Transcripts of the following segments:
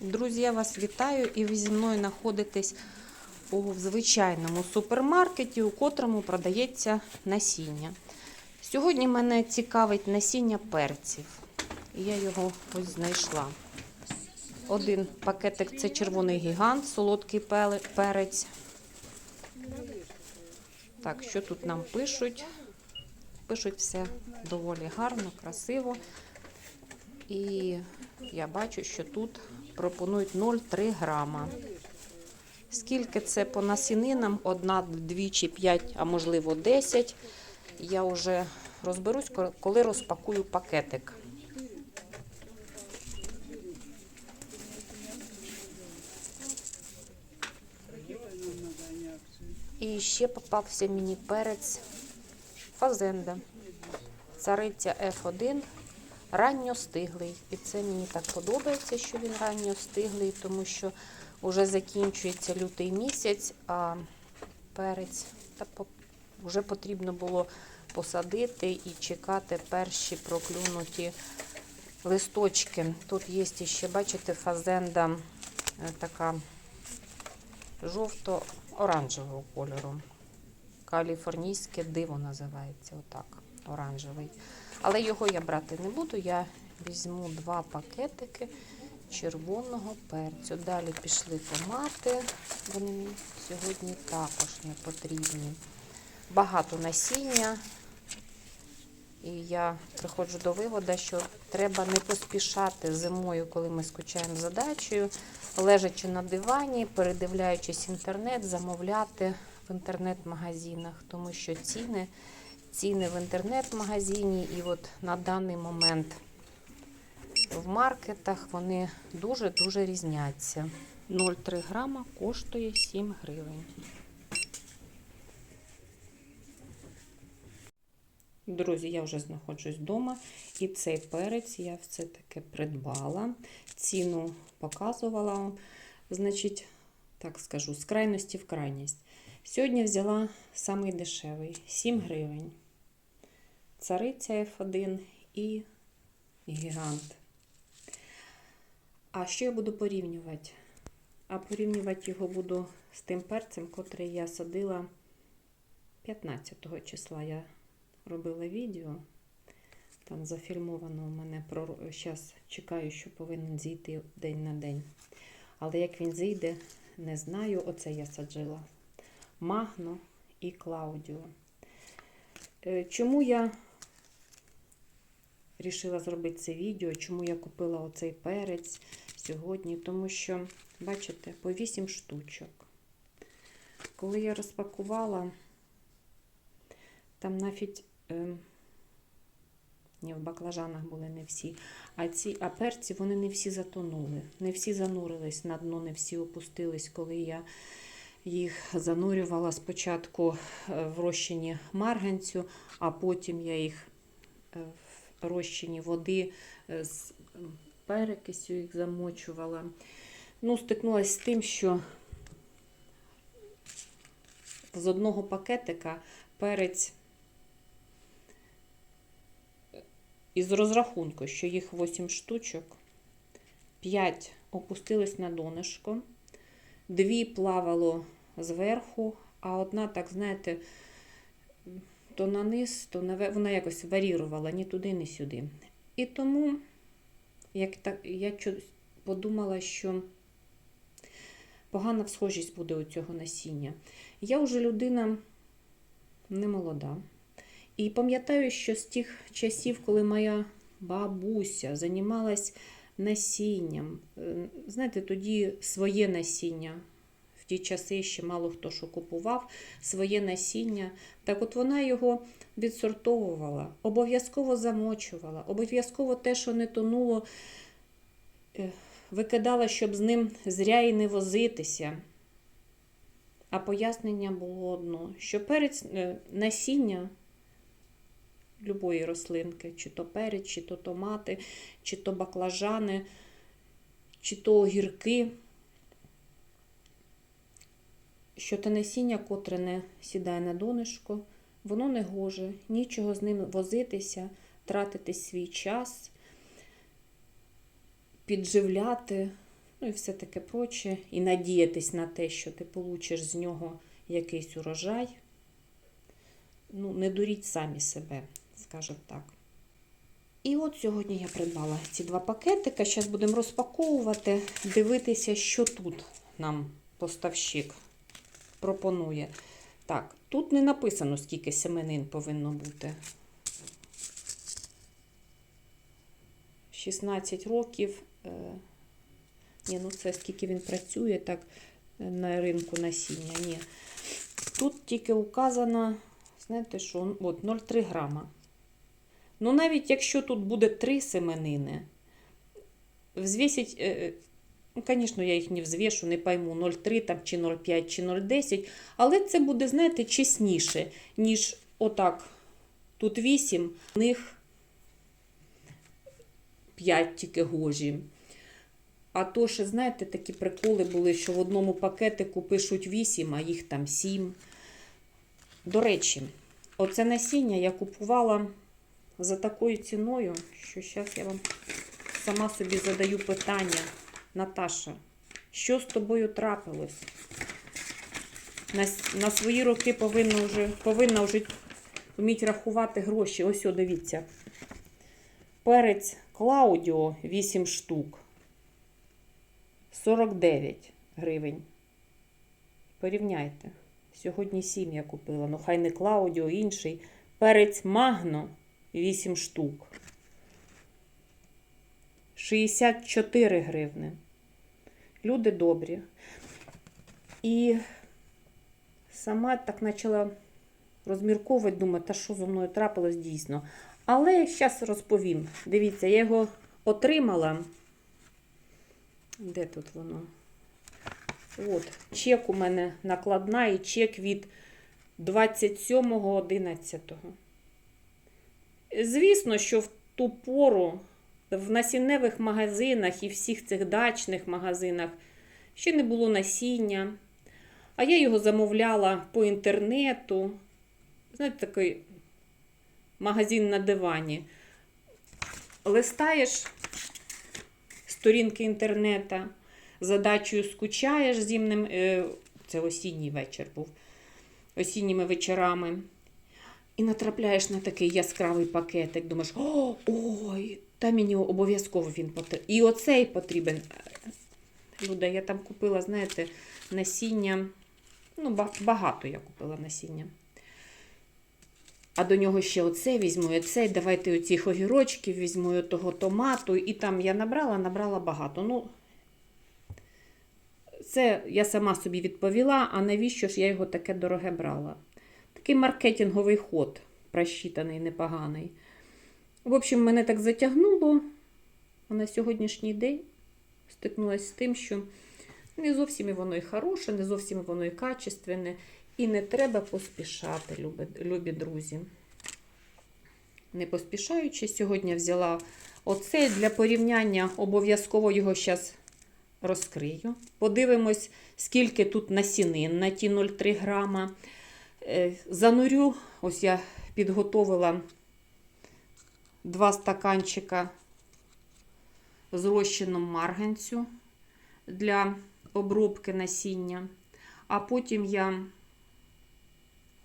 Друзі, я вас вітаю і ви зі мною знаходитесь у звичайному супермаркеті, у котрому продається насіння. Сьогодні мене цікавить насіння перців. Я його ось знайшла. Один пакетик це червоний гігант, солодкий перець. Так, що тут нам пишуть? Пишуть все доволі гарно, красиво. І я бачу, що тут пропонують 0,3 грама. Скільки це по насінинам? Одна, дві чи п'ять, а можливо 10. Я вже розберусь, коли розпакую пакетик. І ще попався мені перець фазенда. Цариця F1 ранньостиглий. І це мені так подобається, що він ранньостиглий, тому що вже закінчується лютий місяць, а перець вже потрібно було посадити і чекати перші проклюнуті листочки. Тут є ще, бачите, фазенда е, така жовто-оранжевого кольору. Каліфорнійське диво називається отак, оранжевий. Але його я брати не буду. Я візьму два пакетики червоного перцю. Далі пішли томати. Вони мені сьогодні також не потрібні. Багато насіння. І я приходжу до виводу, що треба не поспішати зимою, коли ми скучаємо за лежачи на дивані, передивляючись інтернет, замовляти в інтернет-магазинах, тому що ціни, ціни в інтернет-магазині і от на даний момент в маркетах вони дуже-дуже різняться. 0,3 грама коштує 7 гривень. Друзі, я вже знаходжусь вдома, і цей перець я все-таки придбала. Ціну показувала вам. Значить, так скажу, з крайності в крайність. Сьогодні взяла самий дешевий 7 гривень. Цариця F1 і гігант. А що я буду порівнювати? А порівнювати його буду з тим перцем, котрий я садила 15 числа. Я робила відео. Там зафільмовано у мене про зараз чекаю, що повинен зійти день на день. Але як він зійде, не знаю. Оце я саджила. Магно і Клаудіо. Е, Чому я рішила зробити це відео? Чому я купила оцей перець сьогодні? Тому що, бачите, по 8 штучок. Коли я розпакувала, там навіть е, ні, в баклажанах були не всі. А ці а перці вони не всі затонули. Не всі занурились на дно, не всі опустились, коли я їх занурювала спочатку е, в розчині марганцю, а потім я їх е, в розчині води е, з перекисю їх замочувала. Ну, стикнулася з тим, що з одного пакетика перець із розрахунку, що їх 8 штучок, 5 опустились на донышко, 2 плавало зверху, а одна, так знаєте, то на низ, то наверх, вона якось варірувала ні туди, ні сюди. І тому як так, я подумала, що погана схожість буде у цього насіння. Я вже людина не молода. І пам'ятаю, що з тих часів, коли моя бабуся займалась насінням, е, знаєте, тоді своє насіння. Ті часи ще мало хто що купував своє насіння. Так от вона його відсортовувала, обов'язково замочувала, обов'язково те, що не тонуло, е, викидала, щоб з ним зря і не возитися. А пояснення було одно, що перець е, насіння любої рослинки, чи то перець, чи то томати, чи то баклажани, чи то огірки, що те насіння, котре не сідає на донышко, воно не гоже, нічого з ним возитися, тратити свій час, підживляти, Ну і все таке проче. І надіятись на те, що ти получиш з нього якийсь урожай. Ну, не дуріть самі себе, скажімо так. І от сьогодні я придбала ці два пакетика. Зараз будемо розпаковувати, дивитися, що тут нам поставщик пропонує. Так, тут не написано, скільки семенин повинно бути. 16 років. Е, ні, ну це скільки він працює так е, на ринку насіння. Ні. Тут тільки указано, знаєте що, от 0,3 грама. Ну, навіть якщо тут буде 3 семенини, взвісить, е, ну, звісно, я їх не взвішу, не пойму 0,3 там, чи 0,5, чи 0,10, але це буде, знаєте, чесніше, ніж отак. Тут 8, в них 5 тільки гожі. А то ще, знаєте, такі приколи були, що в одному пакетику пишуть 8, а їх там 7. До речі, оце насіння я купувала за такою ціною, що зараз я вам сама собі задаю питання. Наташа, що з тобою трапилось? На, на свої роки повинна вже, повинна вже вміти рахувати гроші. Ось, о, дивіться. Перець Клаудіо 8 штук. 49 гривень. Порівняйте. Сьогодні 7 я купила. Ну, хай не Клаудіо, інший. Перець Магно 8 штук. 64 гривни. Люди добрі. І сама так почала розмірковувати, думаю, та що зі мною трапилось дійсно. Але зараз розповім. Дивіться, я його отримала. Де тут воно? От, чек у мене накладна і чек від 27.11. Звісно, що в ту пору в насінневих магазинах і всіх цих дачних магазинах ще не було насіння. А я його замовляла по інтернету. Знаєте, такий магазин на дивані. Листаєш сторінки інтернету, задачею скучаєш зимним, е, це осінній вечір був, осінніми вечорами. І натрапляєш на такий яскравий пакетик, думаєш, о, ой, та мені обов'язково він потрібен. І оцей потрібен. Люда, я там купила, знаєте, насіння. Ну, багато я купила насіння. А до нього ще оце візьму, і давайте оцих огірочків візьму, того томату. І там я набрала, набрала багато. Ну, це я сама собі відповіла, а навіщо ж я його таке дороге брала? Такий маркетинговий ход, просчитаний, непоганий. В общем, мене так затягнуло, а на сьогоднішній день стикнулася з тим, що не зовсім і воно і хороше, не зовсім воно і качественне. І не треба поспішати, любі, любі друзі. Не поспішаючи, сьогодні взяла оцей для порівняння, обов'язково його зараз розкрию. Подивимось, скільки тут насінин на ті 0,3 грама. Е, Занурю, ось я підготовила два стаканчика з марганцю для обробки насіння. А потім я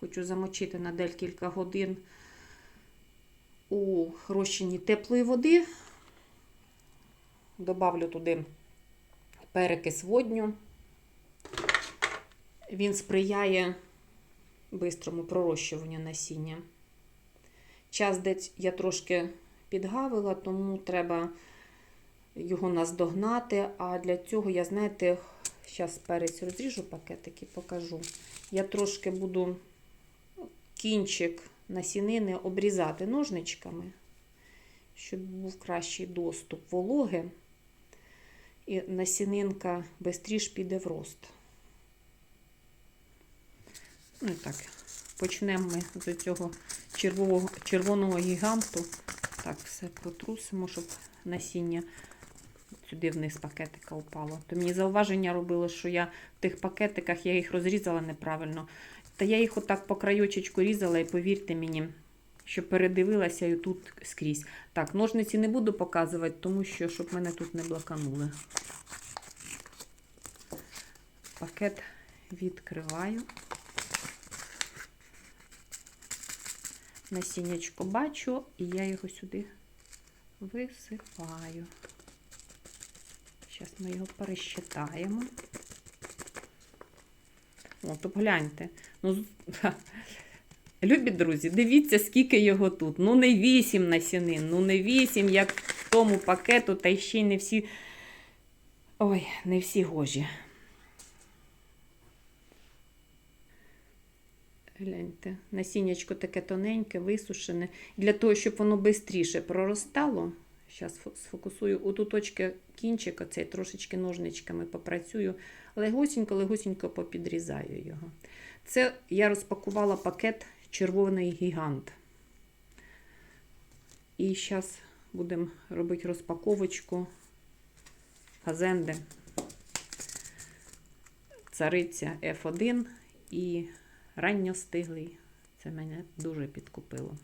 хочу замочити на декілька годин у розчині теплої води. Добавлю туди перекис водню. Він сприяє бистрому пророщуванню насіння. Час десь я трошки підгавила, тому треба його наздогнати. А для цього я, знаєте, зараз перець розріжу пакетики, покажу. Я трошки буду кінчик насінини обрізати ножничками, щоб був кращий доступ вологи. І насінинка швидше піде в рост. Ну і так, почнемо ми з цього червоного, червоного гіганту. Так, все протрусимо, щоб насіння сюди вниз пакетика упало. То мені зауваження робили, що я в тих пакетиках я їх розрізала неправильно. Та я їх отак по крайочечку різала, і повірте мені, що передивилася і тут скрізь. Так, ножниці не буду показувати, тому що щоб мене тут не блоканули. Пакет відкриваю. Насіннячко бачу, і я його сюди висипаю. Зараз ми його пересчитаємо. О, то гляньте. Ну, Любі друзі, дивіться, скільки його тут. Ну, не 8 насінин, ну не 8, як в тому пакету, та й ще й не всі. Ой, не всі гожі. Гляньте, насіннячко таке тоненьке, висушене. Для того, щоб воно швидше проростало. Зараз сфокусую у туточки кінчик, оцей трошечки ножничками попрацюю. Легосінько-легосінько попідрізаю його. Це я розпакувала пакет червоний гігант. І зараз будемо робити розпаковочку газенди. Цариця F1 і ранньостиглий. Це мене дуже підкупило.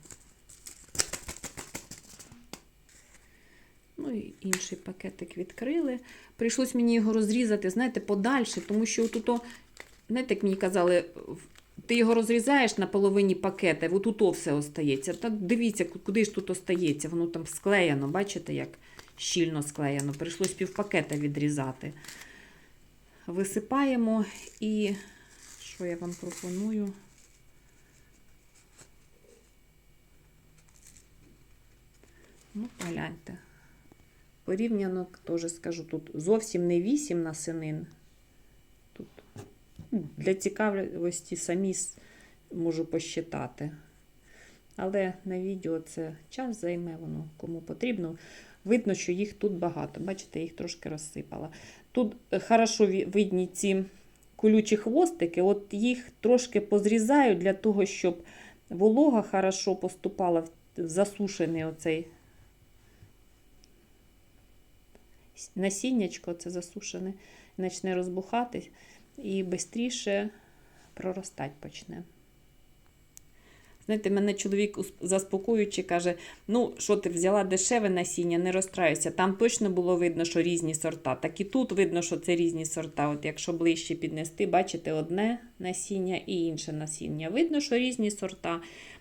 Ну і інший пакетик відкрили. Прийшлось мені його розрізати, знаєте, подальше, тому що тут, знаєте, як мені казали, ти його розрізаєш на половині пакета, от тут все остається. Та дивіться, куди ж тут остається. Воно там склеєно, бачите, як щільно склеєно. Прийшлось півпакета відрізати. Висипаємо і що я вам пропоную? Ну, погляньте. Порівняно, теж скажу, тут зовсім не 8 насинин. Тут ну, для цікавості самі можу посчитати. Але на відео це час займе, воно кому потрібно. Видно, що їх тут багато. Бачите, їх трошки розсипала. Тут е, хорошо видні ці колючі хвостики, от їх трошки позрізаю для того, щоб волога хорошо поступала в засушений оцей насіннячко, це засушене, почне розбухати і швидше проростати почне. Знаєте, мене чоловік заспокоюючи каже: ну, що ти взяла дешеве насіння, не розстраюйся. Там точно було видно, що різні сорта. Так і тут видно, що це різні сорта. От якщо ближче піднести, бачите, одне насіння і інше насіння. Видно, що різні сорта.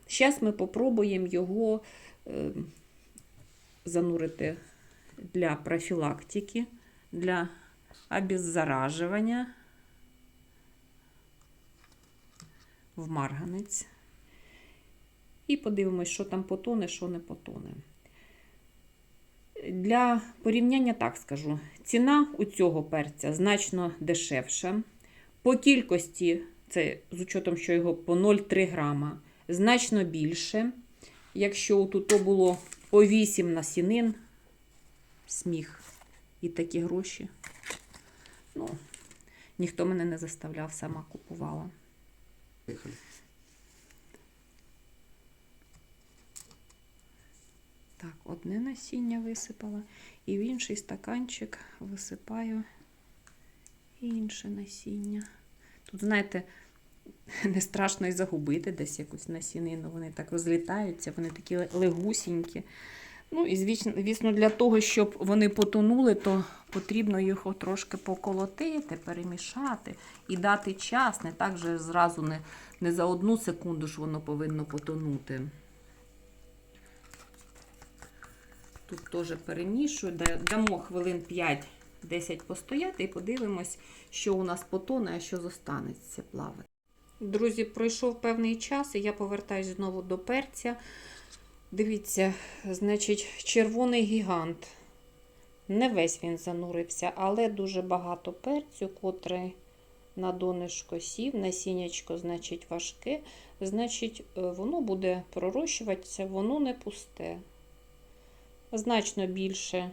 Зараз ми попробуємо його е, занурити для профілактики, для обеззаражування в марганець. І подивимось, що там потоне, що не потоне. Для порівняння так скажу: ціна у цього перця значно дешевша. По кількості, це з учетом, що його по 0,3 грама, значно більше. Якщо тут було по 8 насінин, сміх і такі гроші. Ну, ніхто мене не заставляв, сама купувала. Поехали. Так, одне насіння висипала, і в інший стаканчик висипаю інше насіння. Тут, знаєте, не страшно і загубити десь якусь насінину. Вони так розлітаються, вони такі легусінькі. Ну, і звісно, для того, щоб вони потонули, то потрібно їх трошки поколотити, перемішати і дати час. Не так же зразу не, не за одну секунду ж воно повинно потонути. Тут теж перемішую, дамо хвилин 5-10 постояти і подивимось, що у нас потоне, а що зостанеться плавати. Друзі, пройшов певний час, і я повертаюсь знову до перця. Дивіться, значить, червоний гігант. Не весь він занурився, але дуже багато перцю, котрий на донышко сів, насіннячко, значить, важке. Значить, е, воно буде пророщуватися, воно не пусте значно більше,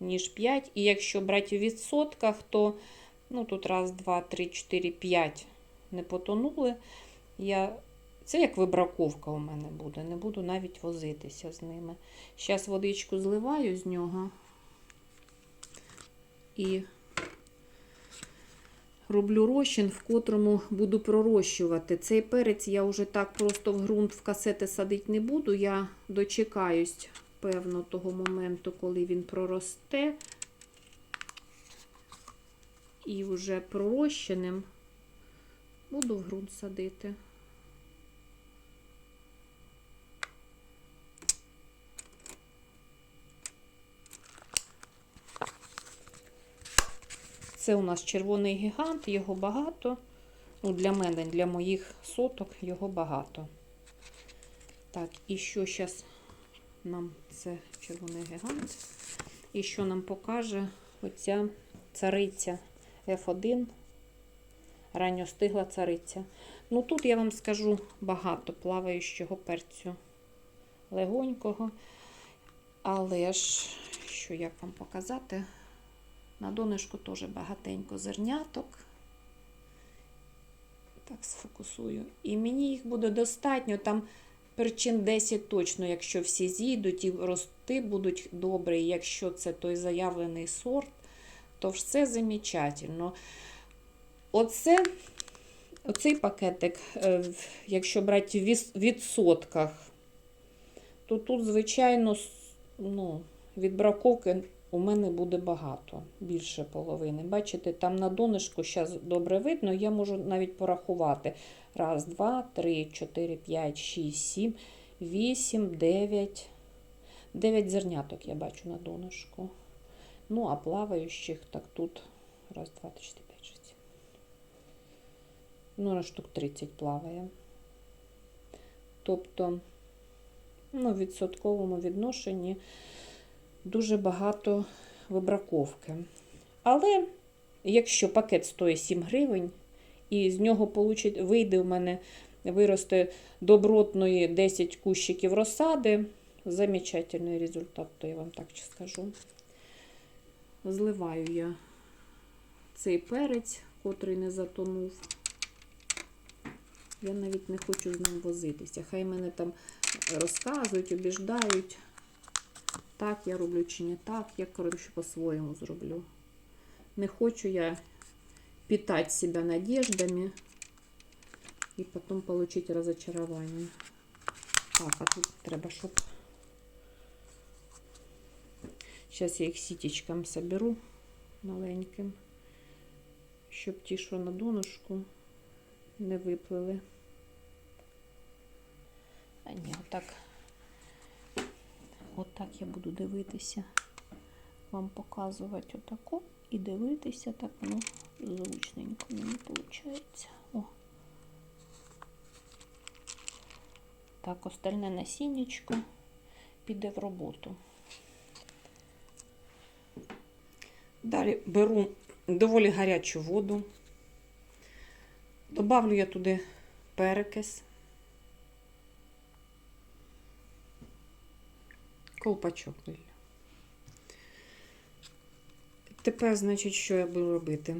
ніж 5. І якщо брати у відсотках, то ну, тут раз, два, три, чотири, п'ять не потонули. Я... Це як вибраковка у мене буде. Не буду навіть возитися з ними. Зараз водичку зливаю з нього і роблю розчин, в котрому буду пророщувати. Цей перець я вже так просто в ґрунт в касети садити не буду. Я дочекаюсь певно, того моменту, коли він проросте. і вже пророщеним буду в ґрунт садити. Це у нас червоний гігант, його багато. Ну, для мене, для моїх соток його багато. Так, і що зараз нам це червоний гігант. І що нам покаже оця цариця F1, ранньостигла цариця. Ну тут я вам скажу багато плаваючого перцю легонького. Але ж, що як вам показати, на донышку теж багатенько зерняток. Так, сфокусую. І мені їх буде достатньо. Там причин 10 точно, якщо всі зійдуть і рости будуть добре. і Якщо це той заявлений сорт, то все замечательно. Оце, оцей пакетик, е, якщо брати в відсотках, то тут, звичайно, ну, від браковки у мене буде багато, більше половини. Бачите, там на донышку зараз добре видно, я можу навіть порахувати. Раз, два, три, чотири, п'ять, шість, сім, вісім, дев'ять. Дев'ять зерняток я бачу на донышку. Ну, а плаваючих, так тут раз, два, три, чотири, п'ять, шість. Ну, на штук 30 плаває. Тобто, ну, в відсотковому відношенні дуже багато вибраковки. Але якщо пакет стоїть 7 гривень, і з нього получить, вийде у мене виросте добротної 10 кущиків розсади, замечательний результат, то я вам так скажу. Зливаю я цей перець, котрий не затонув. Я навіть не хочу з ним возитися. Хай мене там розказують, обіждають. Так я роблю чи не так, я, коротше, по-своєму зроблю. Не хочу я питать себя надеждами и потом получить разочарование. Так, а тут треба, щоб... Сейчас я їх сітечком соберу маленьким, щоб ті, що на донышку, не виплили. А ні, отак. Отак я буду дивитися, вам показувати отаку і дивитися, так воно зручненько мені виходить. О. Так, остальне насіннячко піде в роботу. Далі беру доволі гарячу воду. Добавлю я туди перекис. Колпачок вилью. Тепер, значить, що я буду робити?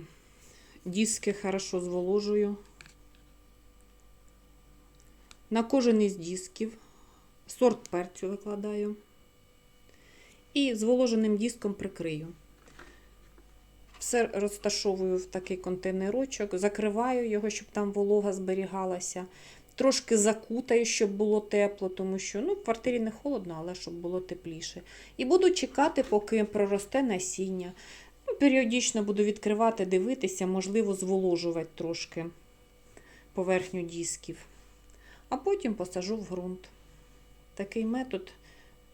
Диски хорошо зволожую. На кожен із дисків сорт перцю викладаю. І зволоженим диском прикрию. Все розташовую в такий контейнерочок, закриваю його, щоб там волога зберігалася. Трошки закутаю, щоб було тепло, тому що ну, в квартирі не холодно, але щоб було тепліше. І буду чекати, поки проросте насіння. Ну, періодично буду відкривати, дивитися, можливо, зволожувати трошки поверхню дисків. А потім посажу в ґрунт. Такий метод,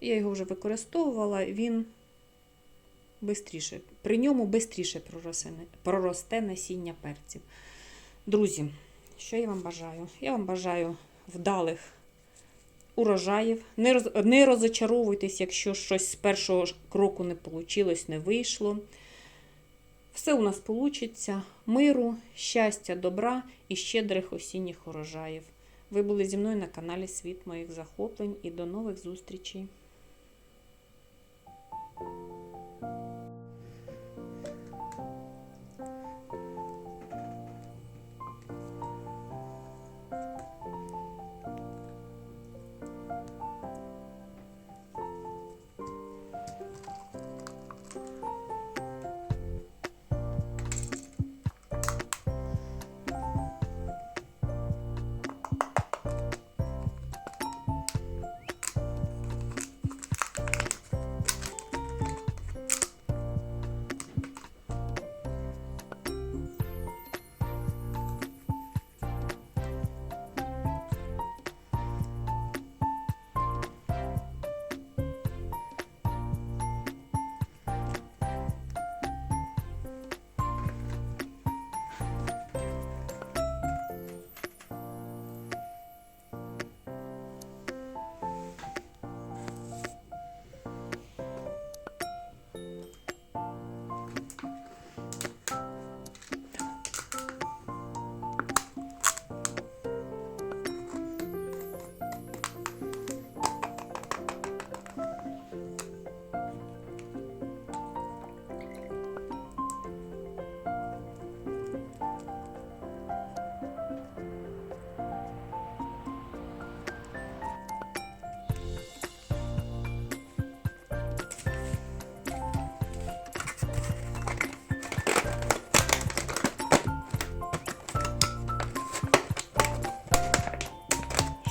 я його вже використовувала, він бистріше, при ньому швидше проросте насіння перців. Друзі, що я вам бажаю? Я вам бажаю вдалих урожаїв. Не, роз, не розочаровуйтесь, якщо щось з першого кроку не вийшло, не вийшло. Все у нас вийде. Миру, щастя, добра і щедрих осінніх урожаїв. Ви були зі мною на каналі Світ моїх захоплень і до нових зустрічей!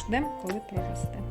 Ждемо, коли проросте.